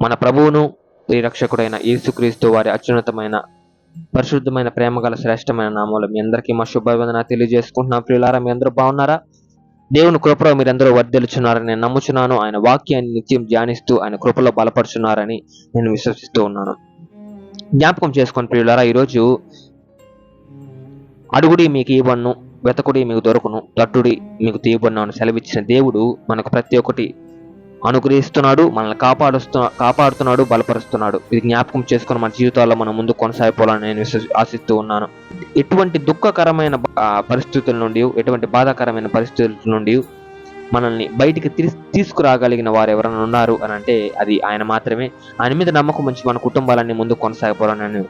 మన ప్రభువును ప్రియరక్షకుడైన యేసుక్రీస్తు వారి అత్యున్నతమైన పరిశుద్ధమైన ప్రేమ గల శ్రేష్టమైన నామంలో మీ అందరికీ మా శుభవందన తెలియజేసుకుంటున్నాం. ప్రియులారా మీ అందరూ బాగున్నారా? దేవుని కృపలో మీరందరూ వర్ధిల్చున్నారని నేను నమ్ముచున్నాను. ఆయన వాక్యాన్ని నిత్యం ధ్యానిస్తూ ఆయన కృపలో బలపరుచున్నారని నేను విశ్వసిస్తూ ఉన్నాను. జ్ఞాపకం చేసుకొని ప్రియులారా ఈరోజు అడుగుడి మీకు ఇవ్వను వెతకుడి మీకు దొరకును తట్టుడి మీకు తీయబడిన అని సెలవిచ్చిన దేవుడు మనకు ప్రతి ఒక్కటి అనుగ్రహిస్తున్నాడు మనల్ని కాపాడుస్తు కాపాడుతున్నాడు బలపరుస్తున్నాడు. ఇది జ్ఞాపకం చేసుకుని మన జీవితాల్లో మనం ముందు కొనసాగిపోవాలని నేను విశ్వ- ఆశిస్తూ ఉన్నాను. ఎటువంటి దుఃఖకరమైన పరిస్థితుల నుండి ఎటువంటి బాధాకరమైన పరిస్థితుల నుండి మనల్ని బయటికి తీస్- తీసుకురాగలిగిన వారు ఎవరైనా ఉన్నారు అని అంటే అది ఆయన మాత్రమే. ఆయన మీద నమ్మకం ఉంచి మన కుటుంబాలన్నీ ముందు కొనసాగిపోవాలని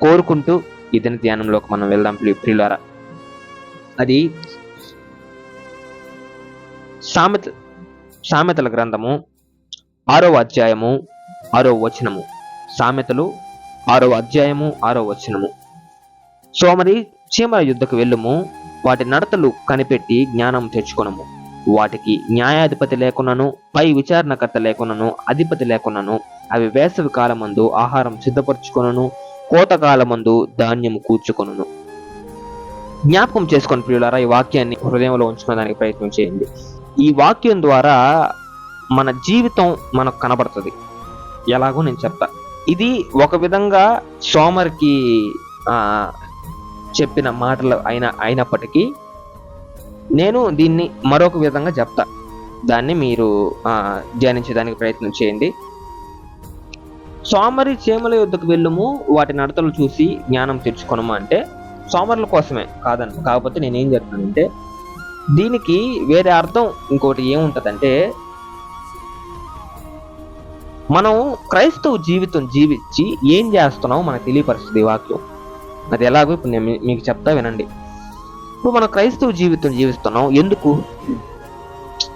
కోరుకుంటూ ఈ దిన ధ్యానంలోకి మనం వెళ్దాం ప్రియులారా. అది సామెత సామెతల గ్రంథము ఆరో అధ్యాయము ఆరో వచనము. సామెతలు ఆరో అధ్యాయము ఆరో వచనము. సోమరి చీమల యుద్ధకు వెళ్ళుము. వాటి నడతలు కనిపెట్టి జ్ఞానం తెచ్చుకొనము. వాటికి న్యాయాధిపతి లేకున్నను పై విచారణకర్త లేకున్నను అధిపతి లేకున్నను అవి వేసవి కాలమందు ఆహారం సిద్ధపరచుకొనను కోతకాలమందు ధాన్యం కూర్చుకొనును. జ్ఞాపకం చేసుకొని ప్రియులారా ఈ వాక్యాన్ని హృదయంలో ఉంచుకోవడానికి ప్రయత్నం చేయండి. ఈ వాక్యం ద్వారా మన జీవితం మనకు కనబడుతుంది. ఎలాగో నేను చెప్తా. ఇది ఒక విధంగా సోమర్కి చెప్పిన మాటలు అయిన అయినప్పటికీ నేను దీన్ని మరొక విధంగా చెప్తా. దాన్ని మీరు ధ్యానించడానికి ప్రయత్నం చేయండి. సోమరి చేమల యుద్ధకు వెళ్ళుము వాటి నడతలు చూసి జ్ఞానం తెచ్చుకొనము అంటే సోమరుల కోసమే కాదని కాకపోతే నేను ఏం చెప్తానంటే దీనికి వేరే అర్థం ఇంకోటి ఏముంటుందంటే మనం క్రైస్తవ జీవితం జీవించి ఏం చేస్తున్నామో మనకు తెలియపరుస్తుంది వాక్యం. అది ఎలాగో ఇప్పుడు నేను మీకు చెప్తా వినండి. ఇప్పుడు మనం క్రైస్తవ జీవితం జీవిస్తున్నాం. ఎందుకు?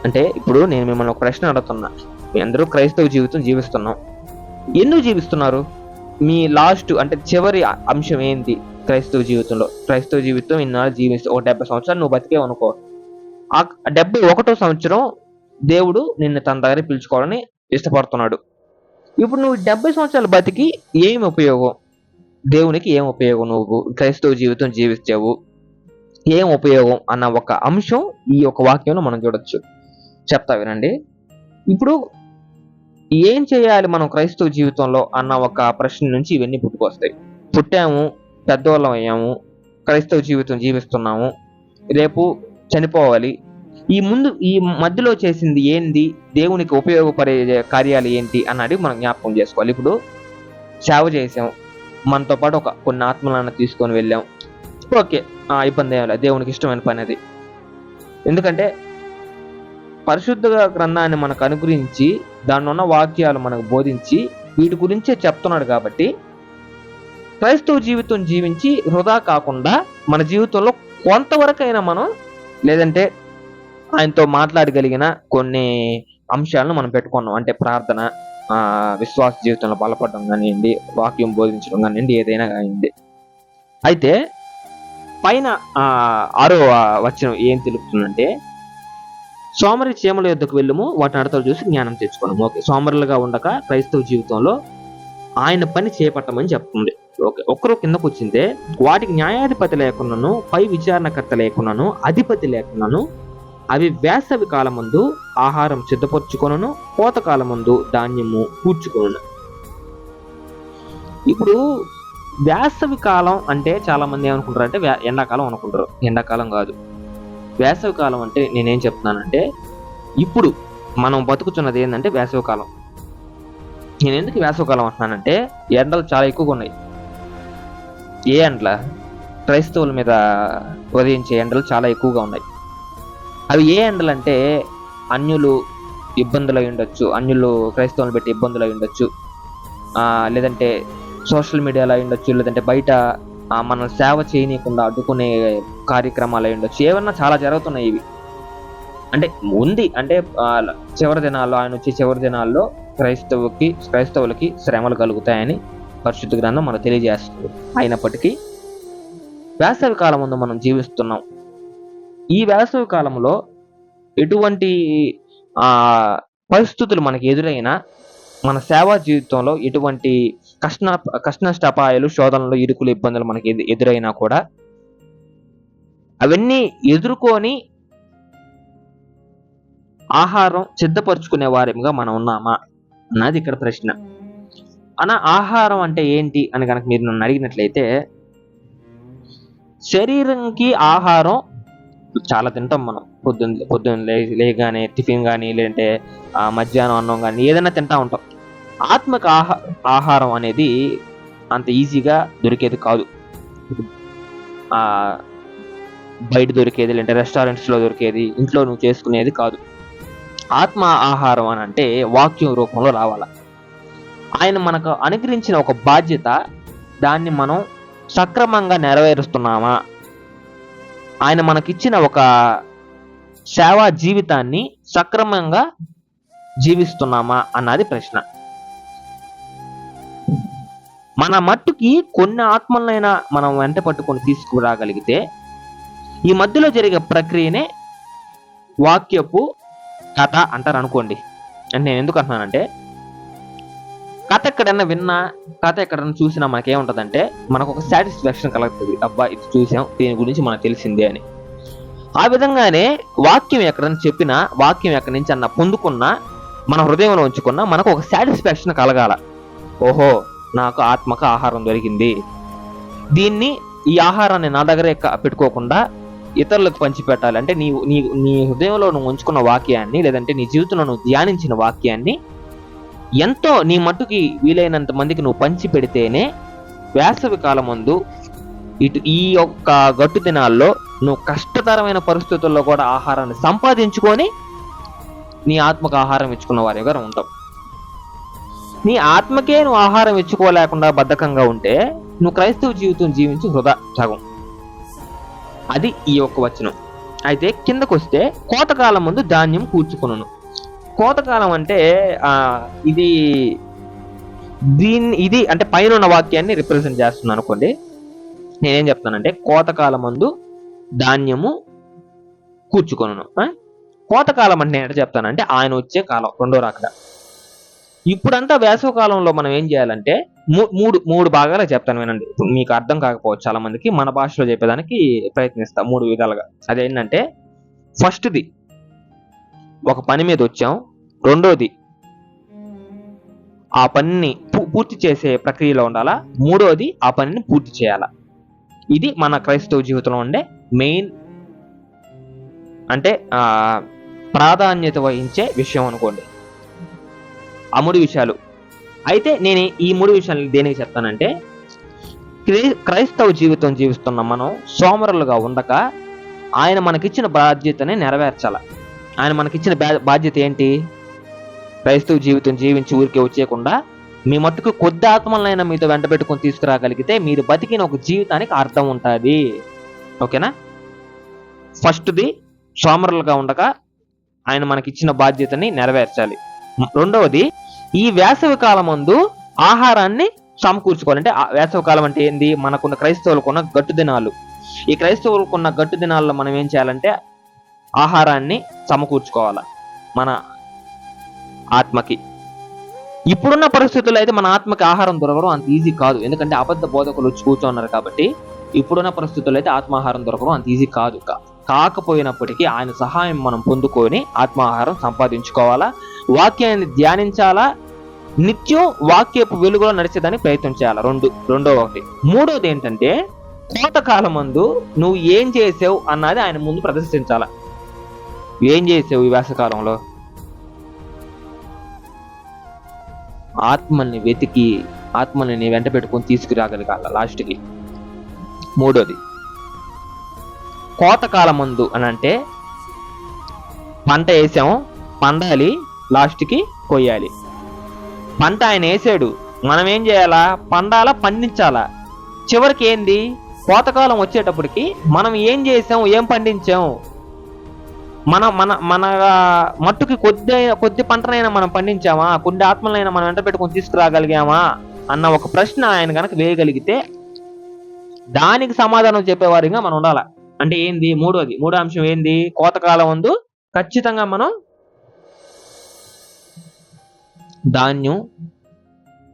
అంటే ఇప్పుడు నేను మిమ్మల్ని ఒక ప్రశ్న అడుగుతున్నా. మీ అందరూ క్రైస్తవ జీవితం జీవిస్తున్నాం. ఎందుకు జీవిస్తున్నారు? మీ లాస్ట్ అంటే చివరి అంశం ఏంటి క్రైస్తవ జీవితంలో? క్రైస్తవ జీవితం ఇన్నాళ్ళు జీవిస్తూ ఒక డెబ్బై సంవత్సరాలు నువ్వు బతికే అనుకో డెబ్బై ఒకటో సంవత్సరం దేవుడు నిన్ను తన దగ్గర పిలుచుకోవాలని ఇష్టపడుతున్నాడు. ఇప్పుడు నువ్వు డెబ్బై సంవత్సరాలు బతికి ఏం ఉపయోగం? దేవునికి ఏం ఉపయోగం నువ్వు? క్రైస్తవ జీవితం జీవించావు. ఏం ఉపయోగం అన్న ఒక అంశం ఈ యొక్క వాక్యంలో మనం చూడొచ్చు. చెప్తా వినండి. ఇప్పుడు ఏం చేయాలి మనం క్రైస్తవ జీవితంలో అన్న ఒక ప్రశ్న నుంచి ఇవన్నీ పుట్టుకొస్తాయి. పుట్టాము పెద్దవాళ్ళం అయ్యాము క్రైస్తవ జీవితం జీవిస్తున్నాము. రేపు చనిపోవాలి. ఈ ముందు ఈ మధ్యలో చేసింది ఏంది? దేవునికి ఉపయోగపడే కార్యాలు ఏంటి? అన్నది మనం జ్ఞాపకం చేసుకోవాలి. ఇప్పుడు సేవ చేసాం. మనతో పాటు ఒక కొన్ని ఆత్మలను తీసుకొని వెళ్ళాం. ఓకే ఆ ఇబ్బంది ఏం లేదు. దేవునికి ఇష్టమైన పని అది. ఎందుకంటే పరిశుద్ధ గ్రంథాన్ని మనకు అనుగ్రహించి దాని ఉన్న వాక్యాలు మనకు బోధించి వీటి గురించే చెప్తున్నాడు కాబట్టి క్రైస్తవ జీవితం జీవించి వృధా కాకుండా మన జీవితంలో కొంతవరకైనా మనం లేదంటే ఆయనతో మాట్లాడగలిగిన కొన్ని అంశాలను మనం పెట్టుకున్నాం. అంటే ప్రార్థన విశ్వాస జీవితంలో బలపడడం కానివ్వండి వాక్యం బోధించడం కానివ్వండి ఏదైనా కానివ్వండి. అయితే పైన ఆరో వచ్చిన ఏం తెలుపుతుందంటే సోమరి చీమల యుద్ధకు వెళ్ళము వాటి అడతలు చూసి జ్ఞానం తెచ్చుకోవడం ఓకే సోమరులుగా ఉండక క్రైస్తవ జీవితంలో ఆయన పని చేపట్టమని చెప్తుంది. ఓకే ఒక్కరు కిందకు వచ్చిందే వాటికి న్యాయాధిపతి లేకున్నాను పై విచారణకర్త లేకున్నాను అధిపతి లేకున్నాను అవి వేసవి కాలమందు ఆహారం సిద్ధపరచుకొనను కోత కాలమందు ధాన్యము కూర్చుకొను ఇప్పుడు వేసవి కాలం అంటే చాలా మంది ఏమనుకుంటారు అంటే ఎండాకాలం అనుకుంటారు. ఎండాకాలం కాదు. వేసవి కాలం అంటే నేనేం చెప్తున్నానంటే ఇప్పుడు మనం బతుకుతున్నది ఏంటంటే వేసవి కాలం. నేను ఎందుకు వేసవకాలం అంటున్నానంటే ఎండలు చాలా ఎక్కువగా ఉన్నాయి ఏ ఎండల? క్రైస్తవుల మీద ఉదయించే ఎండలు చాలా ఎక్కువగా ఉన్నాయి. అవి ఏ ఎండలు అంటే అన్యులు ఇబ్బందులు అయి ఉండొచ్చు అన్యులు క్రైస్తవులను పెట్టి ఇబ్బందులు అయి ఉండొచ్చు లేదంటే సోషల్ మీడియాలో అయి ఉండొచ్చు లేదంటే బయట మనం సేవ చేయనీయకుండా అడ్డుకునే కార్యక్రమాలు అయి ఉండొచ్చు. ఏమన్నా చాలా జరుగుతున్నాయి ఇవి. అంటే ఉంది. అంటే చివరి దినాల్లో ఆయన వచ్చి చివరి దినాల్లో క్రైస్తవుకి క్రైస్తవులకి శ్రమలు కలుగుతాయని పరిశుద్ధ గ్రంథం మనకు తెలియజేస్తుంది. అయినప్పటికీ వేసవి కాలం ముందు మనం జీవిస్తున్నాం. ఈ వేసవి కాలంలో ఎటువంటి పరిస్థితులు మనకి ఎదురైనా మన సేవా జీవితంలో ఎటువంటి కష్ట కష్టనష్టాపాయాలు శోధనలు ఇరుకులు ఇబ్బందులు మనకి ఎదు- ఎదురైనా కూడా అవన్నీ ఎదుర్కొని ఆహారం సిద్ధపరచుకునే వారిగా మనం ఉన్నామా? అన్నది ఇక్కడ ప్రశ్న. అన్న ఆహారం అంటే ఏంటి? అని కనుక మీరు నన్ను అడిగినట్లయితే శరీరంకి ఆహారం చాలా తింటాం మనం. పొద్దున్న పొద్దున్న లే లేగానే టిఫిన్ కానీ లేదంటే ఆ, మధ్యాహ్నం అన్నం కానీ ఏదైనా తింటా ఉంటాం. ఆత్మక ఆహా ఆహారం అనేది అంత ఈజీగా దొరికేది కాదు. బయట దొరికేది లేదంటే రెస్టారెంట్స్లో దొరికేది ఇంట్లో నువ్వు చేసుకునేది కాదు. ఆత్మ ఆహారం అని అంటే వాక్యం రూపంలో రావాల. ఆయన మనకు అనుగ్రహించిన ఒక బాధ్యత దాన్ని మనం సక్రమంగా నెరవేరుస్తున్నామా? ఆయన మనకిచ్చిన ఒక సేవా జీవితాన్ని సక్రమంగా జీవిస్తున్నామా అన్నది ప్రశ్న. మన మట్టుకి కొన్ని ఆత్మలైనా మనం వెంట పట్టుకొని తీసుకురాగలిగితే ఈ మధ్యలో జరిగే ప్రక్రియనే వాక్యపు కథ అంటారు అనుకోండి అంటే నేను ఎందుకు అంటున్నానంటే కథ ఎక్కడైనా విన్నా కథ ఎక్కడైనా చూసినా మనకేముంటదంటే మనకు ఒక సాటిస్ఫాక్షన్ కలుగుతుంది. అబ్బా ఇది చూసాం దీని గురించి మనకు తెలిసిందే అని. ఆ విధంగానే వాక్యం ఎక్కడైనా చెప్పినా వాక్యం ఎక్కడి నుంచి అన్న పొందుకున్నా మన హృదయంలో ఉంచుకున్నా మనకు ఒక సాటిస్ఫాక్షన్ కలగాల. ఓహో నాకు ఆత్మక ఆహారం దొరికింది. దీన్ని ఈ ఆహారాన్ని నా దగ్గరే పెట్టుకోకుండా ఇతరులకు పంచిపెట్టాలి. అంటే నీ నీ నీ హృదయంలో నువ్వు ఉంచుకున్న వాక్యాన్ని లేదంటే నీ జీవితంలో నువ్వు ధ్యానించిన వాక్యాన్ని ఎంతో నీ మట్టుకి వీలైనంత మందికి నువ్వు పంచి పెడితేనే వేసవి కాలం ముందు ఇటు ఈ యొక్క గట్టు దినాల్లో నువ్వు కష్టతరమైన పరిస్థితుల్లో కూడా ఆహారాన్ని సంపాదించుకొని నీ ఆత్మకు ఆహారం ఇచ్చుకున్న వారిగా ఉంటావు. నీ ఆత్మకే నువ్వు ఆహారం ఇచ్చుకోలేకుండా బద్ధకంగా ఉంటే నువ్వు క్రైస్తవ జీవితం జీవించి వృధా సగం అది ఈ యొక్క వచనం. అయితే కిందకు వస్తే కోతకాలం ముందు ధాన్యం కూర్చుకును కోతకాలం అంటే ఇది దీన్ని ఇది అంటే పైన ఉన్న వాక్యాన్ని రిప్రజెంట్ చేస్తున్నాను అనుకోండి. నేనేం చెప్తానంటే కోతకాలం ముందు ధాన్యము కూర్చుకొను కోతకాలం అంటే నేను చెప్తానంటే ఆయన వచ్చే కాలం రెండో రాకడ. ఇప్పుడంతా వేసవ కాలంలో మనం ఏం చేయాలంటే మూడు మూడు భాగాలు చెప్తాను వినండి. ఇప్పుడు మీకు అర్థం కాకపోవచ్చు చాలా మందికి మన భాషలో చెప్పేదానికి ప్రయత్నిస్తా మూడు విధాలుగా. అదేంటంటే ఫస్ట్ది ఒక పని మీద వచ్చాం. రెండోది ఆ పనిని పూ- పూర్తి చేసే ప్రక్రియలో ఉండాలా? మూడోది ఆ పనిని పూర్తి చేయాలా? ఇది మన క్రైస్తవ జీవితంలో ఉండే మెయిన్ అంటే ప్రాధాన్యత వహించే విషయం అనుకోండి. ఆ మూడు విషయాలు. అయితే నేను ఈ మూడు విషయాలు దేనికి చెప్తానంటే క్రైస్తవ జీవితం జీవిస్తున్న మనం సోమరులుగా ఉండక ఆయన మనకిచ్చిన బాధ్యతని నెరవేర్చాల. ఆయన మనకిచ్చిన బాధ్యత ఏంటి? క్రైస్తవ జీవితం జీవించి ఊరికే వచ్చేయకుండా మీ మట్టుకు కొద్ది ఆత్మలైనా మీతో వెంట పెట్టుకొని తీసుకురాగలిగితే మీరు బతికిన ఒక జీవితానికి అర్థం ఉంటుంది. ఓకేనా? ఫస్ట్ది సోమరులుగా ఉండక ఆయన మనకిచ్చిన బాధ్యతని నెరవేర్చాలి. రెండవది ఈ వేసవి కాలం ముందు ఆహారాన్ని సమకూర్చుకోవాలి. అంటే ఆ వేసవి కాలం అంటే ఏంది? మనకున్న క్రైస్తవులకున్న గట్టు దినాలు. ఈ క్రైస్తవులకున్న గట్టు దినాల్లో మనం ఏం చేయాలంటే ఆహారాన్ని సమకూర్చుకోవాలి మన ఆత్మకి. ఇప్పుడున్న పరిస్థితుల్లో అయితే మన ఆత్మకి ఆహారం దొరకడం అంత ఈజీ కాదు. ఎందుకంటే అబద్ధ బోధకులు వచ్చి కూర్చోన్నారు కాబట్టి ఇప్పుడున్న పరిస్థితుల్లో అయితే ఆత్మాహారం దొరకడం అంత ఈజీ కాదు. కాకపోయినప్పటికీ ఆయన సహాయం మనం పొందుకొని ఆత్మాహారం సంపాదించుకోవాలా. వాక్యాన్ని ధ్యానించాలా? నిత్యం వాక్యపు వెలుగులో నడిచేదానికి ప్రయత్నం చేయాలి? రెండు రెండో ఒకటి. మూడోది ఏంటంటే కోతకాలం ముందు నువ్వు ఏం చేసావు అన్నది ఆయన ముందు ప్రదర్శించాల? ఏం చేసావు ఈ వేసకాలంలో ఆత్మల్ని వెతికి ఆత్మల్ని నీ వెంట పెట్టుకొని తీసుకురాగలగాల లాస్ట్కి? మూడోది కోతకాలం ముందు అని అంటే పంట వేసాం పండాలి లాస్ట్కి కొయ్యాలి. పంట ఆయన వేసాడు. మనం ఏం చేయాలా? పండాలా పండించాలా? చివరికి ఏంది? కోతకాలం వచ్చేటప్పటికి మనం ఏం చేసాం? ఏం పండించాం? మన మన మన మట్టుకి కొద్ది కొద్ది పంటనైనా మనం పండించామా? కొద్ది ఆత్మలైనా మనం వెంట పెట్టుకుని తీసుకురాగలిగామా? అన్న ఒక ప్రశ్న ఆయన కనుక వేయగలిగితే దానికి సమాధానం చెప్పేవారిగా మనం ఉండాల. అంటే ఏంది? మూడోది. మూడో అంశం ఏంది? కోతకాలం ముందు ఖచ్చితంగా మనం ధాన్యం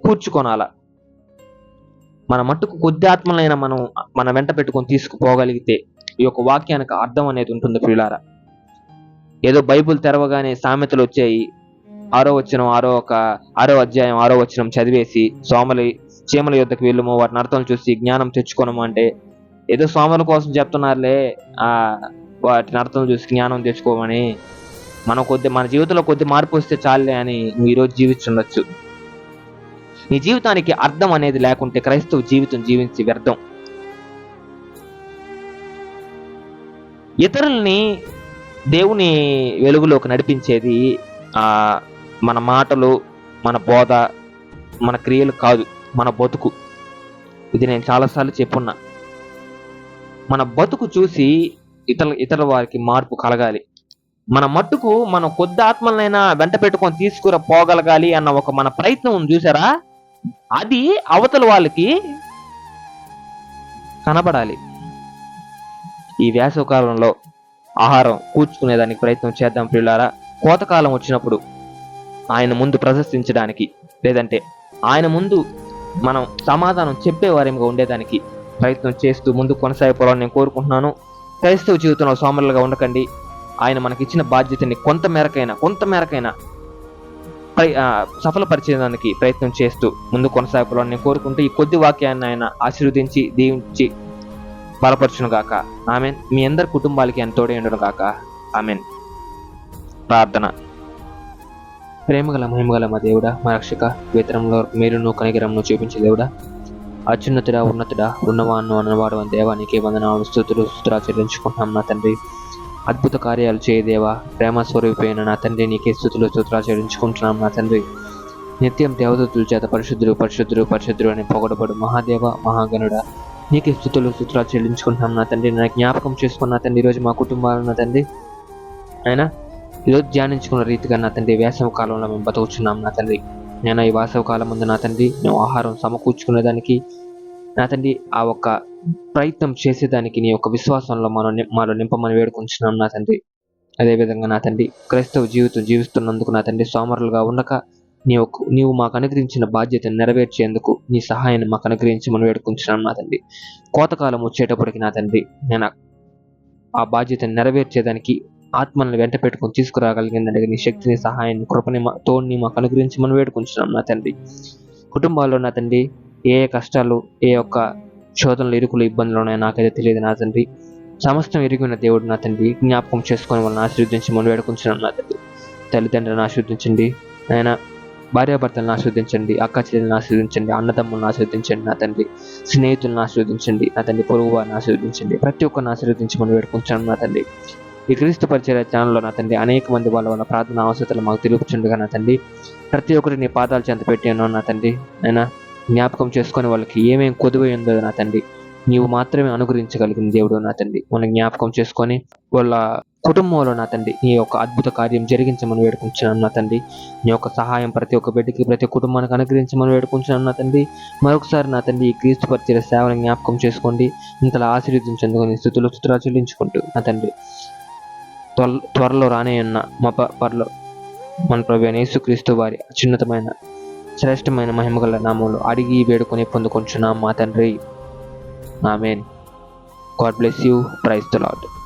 కూర్చుకొనాల. మన మట్టుకు కొద్ది ఆత్మలైన మనం మన వెంట పెట్టుకొని తీసుకుపోగలిగితే ఈ యొక్క వాక్యానికి అర్థం అనేది ఉంటుంది ప్రియులారా. ఏదో బైబుల్ తెరవగానే సామెతలు వచ్చాయి. ఆరో వచ్చిన ఆరో ఒక ఆరో అధ్యాయం ఆరో వచ్చినం చదివేసి సోమలి చీమల యుద్ధకు వెళ్ళము వాటిని అర్థం చూసి జ్ఞానం తెచ్చుకోనము అంటే ఏదో సోమల కోసం చెప్తున్నారులే ఆ వాటిని అర్థం చూసి జ్ఞానం తెచ్చుకోమని మన కొద్ది మన జీవితంలో కొద్ది మార్పు వస్తే చాలే అని నువ్వు ఈరోజు జీవించుండొచ్చు. నీ జీవితానికి అర్థం అనేది లేకుంటే క్రైస్తవ జీవితం జీవించి వ్యర్థం. ఇతరుల్ని దేవుని వెలుగులోకి నడిపించేది ఆ మన మాటలు మన బోధ మన క్రియలు కాదు మన బతుకు. ఇది నేను చాలాసార్లు చెప్పున్నా. మన బతుకు చూసి ఇతర ఇతర వారికి మార్పు కలగాలి. మన మట్టుకు మనం కొద్ది ఆత్మలనైనా వెంట పెట్టుకొని తీసుకుర పోగలగాలి అన్న ఒక మన ప్రయత్నం ఉంది చూసారా? అది అవతల వాళ్ళకి కనబడాలి. ఈ వేసవకాలంలో ఆహారం కూర్చుకునేదానికి ప్రయత్నం చేద్దాం పిల్లారా కోతకాలం వచ్చినప్పుడు ఆయన ముందు ప్రదర్శించడానికి లేదంటే ఆయన ముందు మనం సమాధానం చెప్పేవారేమిగా ఉండేదానికి ప్రయత్నం చేస్తూ ముందు కొనసాగిపోవాలని నేను కోరుకుంటున్నాను. క్రైస్తవ జీవితంలో సోమరులుగా ఉండకండి. ఆయన మనకిచ్చిన బాధ్యతని కొంత మేరకైనా కొంత మేరకైనా సఫలపరిచేదానికి ప్రయత్నం చేస్తూ ముందు కొనసాగిపోవాలని నేను కోరుకుంటూ ఈ కొద్ది వాక్యాన్ని ఆయన ఆశీర్వదించి దీవించి బలపరచును గాక ఆమెన్. మీ అందరి కుటుంబాలకి ఆయన తోడే గాక ఆమెన్. ప్రార్థన. ప్రేమగల మహిమగల మా దేవుడా మా రక్షక వేతనంలో మీరును కనికరంను చూపించే దేవుడా అత్యున్నతుడా ఉన్నతుడా ఉన్నవాను అన్నవాడు అని దేవానికి వందనాలు స్థుతులు స్థుతులా చెల్లించుకుంటున్నాం నా తండ్రి. అద్భుత కార్యాలు చేయదేవా ప్రేమ స్వరూపైన నా తండ్రి నీకే స్థుతులు స్తోత్రాలు చెల్లించుకుంటున్నాం నా తండ్రి. నిత్యం దేవదత్తుల చేత పరిశుద్ధులు పరిశుద్ధులు పరిశుద్ధులు అని పొగడబడు మహాదేవ మహాగణుడ. నీకే స్థుతులు సూత్రాలు చెల్లించుకుంటున్నాం నా తండ్రి. నా జ్ఞాపకం చేసుకున్న తండ్రి ఈరోజు మా కుటుంబాలు నా తండ్రి. అయినా ఈరోజు ధ్యానించుకున్న రీతిగా నా తండ్రి వేసవ కాలంలో మేము బతుకుచున్నాం నా తండ్రి. నేను ఈ వాసవ కాలం ముందు నా తండ్రి మేము ఆహారం సమకూర్చుకునేదానికి నా తండ్రి ఆ ఒక్క ప్రయత్నం చేసేదానికి నీ యొక్క విశ్వాసంలో మనం మాలో నింపమని వేడుకుంటున్నాం నా తండ్రి. అదేవిధంగా నా తండ్రి క్రైస్తవ జీవితం జీవిస్తున్నందుకు నా తండ్రి సోమరులుగా ఉండక నీ యొక్క నీవు మాకు అనుగ్రహించిన బాధ్యతను నెరవేర్చేందుకు నీ సహాయాన్ని మాకు అనుగ్రహించమని వేడుకుంటున్నాం నా తండ్రి. కోతకాలం వచ్చేటప్పటికి నా తండ్రి నేను ఆ బాధ్యతను నెరవేర్చేదానికి ఆత్మలను వెంట పెట్టుకుని తీసుకురాగలిగిందని నీ శక్తిని సహాయాన్ని కృపని మా తోడిని మాకు అనుగ్రహించమని వేడుకుంటున్నాం నా తండ్రి. కుటుంబాల్లో నా తండ్రి ఏ కష్టాలు ఏ యొక్క శోధనలు ఇరుకులు ఇబ్బందులు ఉన్నాయో నాకైతే తెలియదు నా తండ్రి. సమస్తం ఎరిగిన దేవుడు నా తండ్రి. జ్ఞాపకం చేసుకొని వాళ్ళని ఆశీర్వదించమని వేడుకుంటున్నాం నా తండ్రి. తల్లిదండ్రులను ఆశీర్వదించండి. ఆయన భార్యాభర్తలను ఆస్వాదించండి అక్క చెల్లెలను ఆస్వాదించండి అన్నదమ్ములను ఆస్వాదించండి నా తండ్రి. స్నేహితులను ఆస్వాదించండి నా తండ్రి. పొరుగు వారిని ఆస్వాదించండి ప్రతి ఒక్కరిని ఆశీర్వదించమని వేడుకుంటున్నాను నా తండ్రి. ఈ క్రీస్తు పరిచయ ఛానల్లో నా తండ్రి అనేక మంది వాళ్ళ వాళ్ళ ప్రార్థన అవసరాలు మాకు తెలుపుచుండగా నా తండ్రి. ప్రతి ఒక్కరిని పాదాలు చెంత పెట్టాను నా తండ్రి. అయినా జ్ఞాపకం చేసుకునే వాళ్ళకి ఏమేమి కొదువై ఉందో నా తండ్రి నీవు మాత్రమే అనుగ్రహించగలిగిన దేవుడు నా తండ్రి. వాళ్ళని జ్ఞాపకం చేసుకొని వాళ్ళ కుటుంబంలో నా తండ్రి నీ యొక్క అద్భుత కార్యం జరిగించమని వేడుకుంటున్నాను నా తండ్రి. నీ యొక్క సహాయం ప్రతి ఒక్క బిడ్డకి ప్రతి కుటుంబానికి అనుగ్రహించమని వేడుకుంటున్నాను నా తండ్రి. మరొకసారి నా తండ్రి ఈ క్రీస్తు పరిచయ సేవలను జ్ఞాపకం చేసుకోండి. ఇంతలా ఆశీర్వదించేందుకు స్థుతులు స్థుతులు చెల్లించుకుంటూ నా తండ్రి. త్వర త్వరలో రానే ఉన్న మా పర్లో మన ప్రభు అయిన యేసుక్రీస్తు వారి అత్యున్నతమైన శ్రేష్టమైన మహిమగల నామంలో అడిగి వేడుకొని పొందుకొంచున్నాం మా తండ్రి. Amen. God bless you. Praise the Lord